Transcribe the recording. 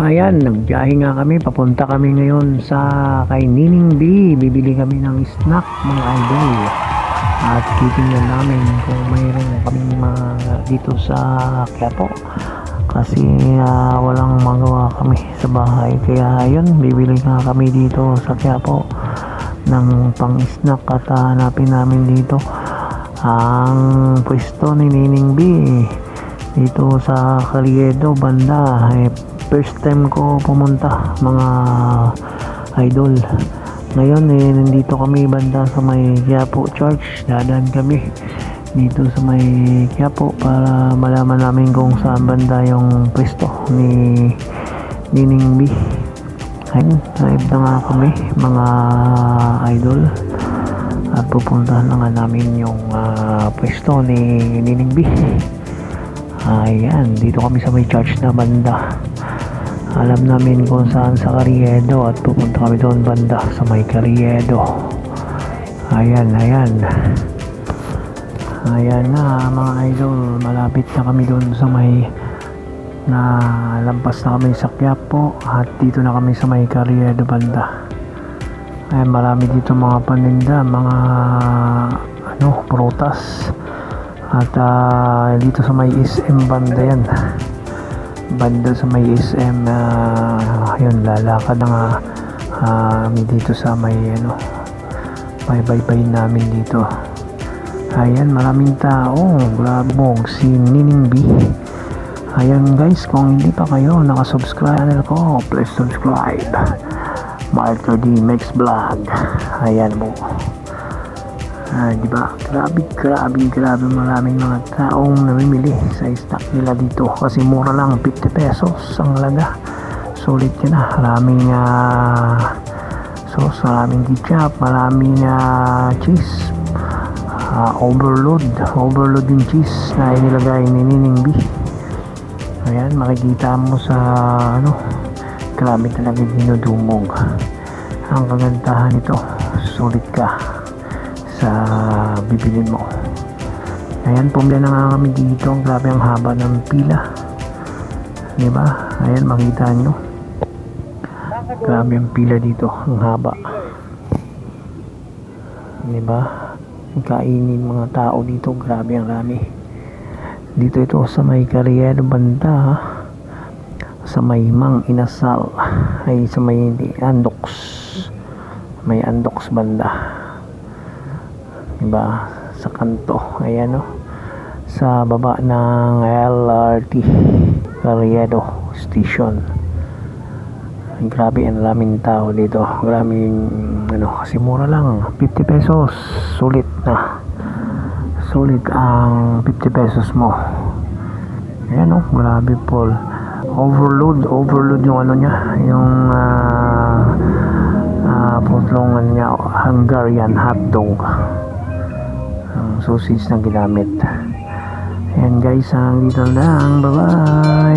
Ayan, nagbiyahe nga kami. Papunta kami ngayon sa kay Nining B. Bibili kami ng snack mga idol. At titingnan namin kung mayroon kaming mga dito sa Quiapo. Kasi ah, walang magawa kami sa bahay. Kaya ayun, bibili nga kami dito sa Quiapo ng pang-snack at ah, hanapin namin dito ang pwesto ni Nining B dito sa Caliedo banda eh, first time ko pumunta mga idol. Ngayon eh nandito kami banda sa may Quiapo Church. Dadaan kami dito sa may Quiapo para malaman namin kung saan banda yung pwesto ni Nining B. Ayun live na nga kami mga idol. At pupuntahan na nga namin yung ah, pwesto ni Nining B. Ayan, dito kami sa may church na banda. Alam namin kung saan sa Carriedo at pupunta kami doon banda sa may Carriedo. Ayan, ayan. Ayan na mga idol, malapit na kami doon sa may na lampas na kami sa Quiapo at dito na kami sa may Carriedo banda. Ayan, marami dito mga paninda, mga ano, prutas. At ah, dito sa may SM banda yan. Banda sa may SM, uh, yun, lalakad na nga kami dito sa may ano, may baybay namin dito. Ayan, maraming tao. Grabe mo, si Nining B. Ayan guys, kung hindi pa kayo nakasubscribe channel ko, please subscribe. Marco D. Mix Vlog. Ayan mo. Ah, di ba? Grabe, grabe, grabe maraming mga taong namimili sa stock nila dito kasi mura lang 50 pesos ang laga. Sulit yun ah. Maraming ah, sauce, maraming ketchup, maraming ah, cheese. Ah, overload, overload yung cheese na inilagay ni Nining B. Ayan, makikita mo sa ano, grabe talaga dinudumog. Ang kagandahan nito, sulit ka sa bibilin mo. Ayan, pumila na nga kami dito. Ang grabe ang haba ng pila. Di ba? Ayan, makita nyo. Grabe ang pila dito. Ang haba. Di ba? Ang kainin mga tao dito. Grabe ang rami. Dito ito sa may Carriero banda. Sa may Mang Inasal. Ay, sa may Andox. May Andox banda diba? Sa kanto. Ayan o sa baba ng LRT Carriedo Station. Grabe ang daming tao dito. Maraming ano kasi mura lang. 50 pesos. Sulit na. Sulit ang 50 pesos mo. Ayan o grabe Paul. Overload overload yung ano niya. Yung ah uh, putlongan niya. Hungarian hotdog ang sausage na ginamit. Ayan guys hanggang dito lang bye bye